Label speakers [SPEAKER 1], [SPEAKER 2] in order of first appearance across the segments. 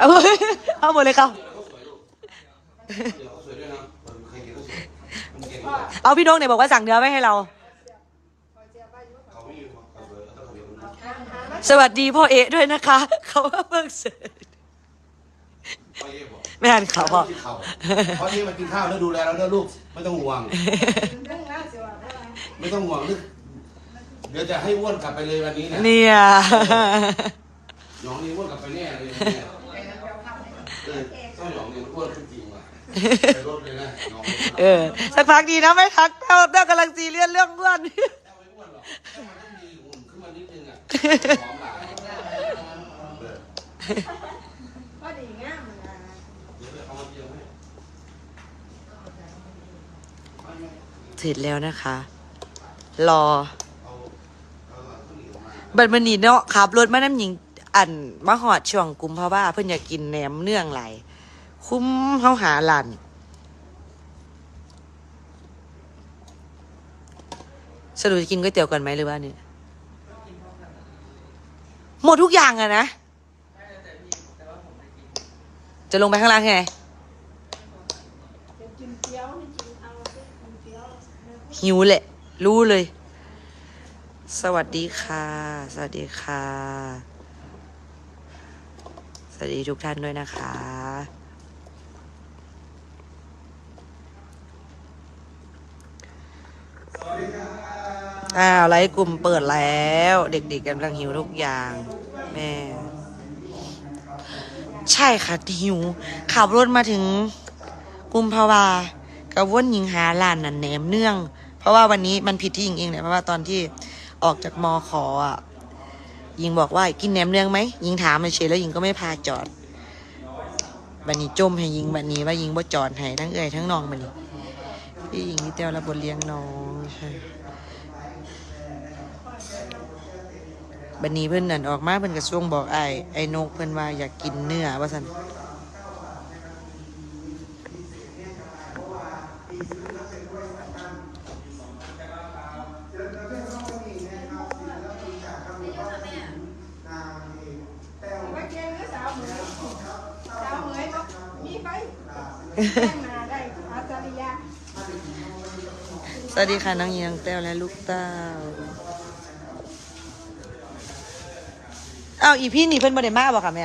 [SPEAKER 1] เอาเอาหมดเลยครับ
[SPEAKER 2] สวยด้วยนะใครเก่งก็สวยมันเก่งกว่า
[SPEAKER 1] เอาพี่นกเนี่ยบอกว่าสั่งเนื้อไว้ให้เรา
[SPEAKER 2] เขาไม่มีความสวยต้องเขาเดียวกัน
[SPEAKER 1] สวัสดีพ่อเอะด้วยนะคะ เขาว่าเพิ่งเสร็จ
[SPEAKER 2] ไปเย่บอก
[SPEAKER 1] ไม่อ่านข่าวพ่อ
[SPEAKER 2] กินข้าวเพราะนี่มากินข้าวแล้วดูแลเราเด้อลูกไม่ต้องห่วง ไม่ต้องห่วงนึกเดี๋ยวจะให้อ้วนกลับไปเลยวันนี้นะ
[SPEAKER 1] เนี่ย
[SPEAKER 2] น้องนี่อ้วนกลับไปแน่เลย เออ
[SPEAKER 1] สักพักดีนะไม่ทักแต้วแต้วกำลังซีเรียสเรื่องอ้วน
[SPEAKER 2] แค่ไม่อ้วนหรอกแค่มันต้อขึ้นมานิดนึงอะหอมหลายเออ
[SPEAKER 3] พอดีงามนะ
[SPEAKER 2] เดี๋ยเอามาเจียวให้
[SPEAKER 1] เสร็จแล้วนะคะ รอ บัดมันนี่เนาะขับรถมาน้ำหญิง อันมาหอดช่วงกุมภาวะเพิ่นอยากกินแหนมเนื่องไหลาย คุ้มเฮาหาหลันสรุปจะกินก๋วยเตี๋ยวก่อนไหมหรือว่าเนี่ยหมดทุกอย่างอะนะ จะลงไปข้างล่างไง
[SPEAKER 3] หิว
[SPEAKER 1] แหละ รู้เลย สวัสดีค่ะ สวัสดีค่ะ สวัสดีทุกท่านด้วยนะคะ อ้าวไลฟ์กลุ่มเปิดแล้ว เด็กๆกำลังหิวทุกอย่าง แม่ ใช่ค่ะหิว ขับรถมาถึงกุมภาวากับว่นหญิงหาลานนั่นแหนมเนื่อง เพราะว่าวันนี้มันผิดที่หญิงเองเนี่ยเพราะว่าตอนที่ออกจากมอขออะหญิงบอกว่ากินแหนมเนื่องไหมหญิงถามเฉยแล้วหญิงก็ไม่พาจอดบันนี้จมให้หญิงบันนี้ว่าหญิงบ่จอดให้ทั้งเอ่ยทั้งน้องบันนี้พี่หญิงนี่เตียวรับบทเลี้ยงน้องใช่ บันนี้เพื่อนนั่นออกมาเพื่อนกระช่วงบอกไอ้ไอ้นกเพื่อนว่าอยากกินเนื้อว่าสัน
[SPEAKER 3] ว่าเกี๊ยวหรือสาวเหมยสาวเหมยบอกมีไปแต่งหน้าได้อาจารยะ
[SPEAKER 1] สวัสดีค่ะน้องยีน้องแต้วและลูกเต้า เอาอีพี่นี่เพิ่นบ่ได้มาบ่ค่ะแม่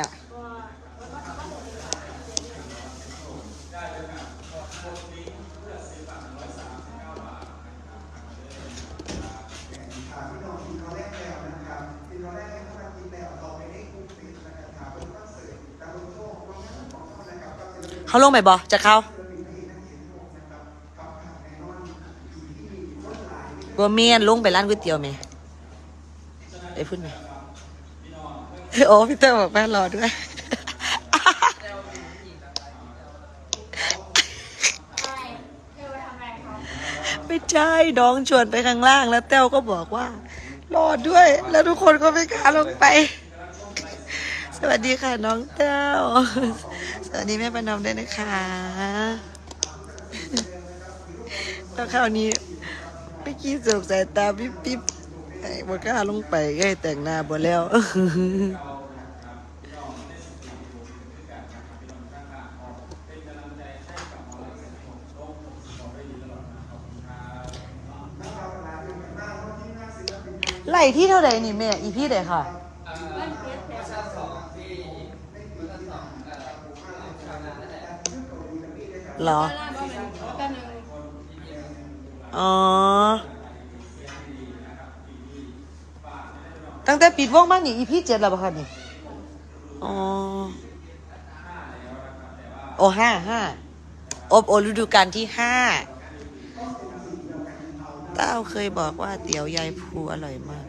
[SPEAKER 1] เขาลงไปบ่จะเขาบ่เมียนลงไปร้านก๋วยเตี๋ยวไหมไปพูดไหม โอ้พี่เต้ยบอกแม่รอด้วย ไม่ใช่น้องชวนไปข้างล่างแล้วแต้วก็บอกว่า รอด้วย แล้วทุกคนก็ไม่กล้าลงไป สวัสดีค่ะน้องแต้วสวัสดีแม่ประนอมด้วยนะคะแล้วคราวนี้เมื่กี้สบสายตาปิ๊บปิ๊บไอ้บกล้าลงไปก็ให้แต่งหน้าบ่แล้ว ไหลที่เท่าไหร่นี่แม่ อีพี่ไหนค่ะ เหรอ อ๋อ ตั้งแต่ปิดวงมานี่อีพี่เจ็ดแล้วป่ะคะนี่ อ๋อ โอห้าห้าอบโอฤดูกาลที่ห้า เต้าเคยบอกว่าเตี๋ยวยายภูอร่อยมาก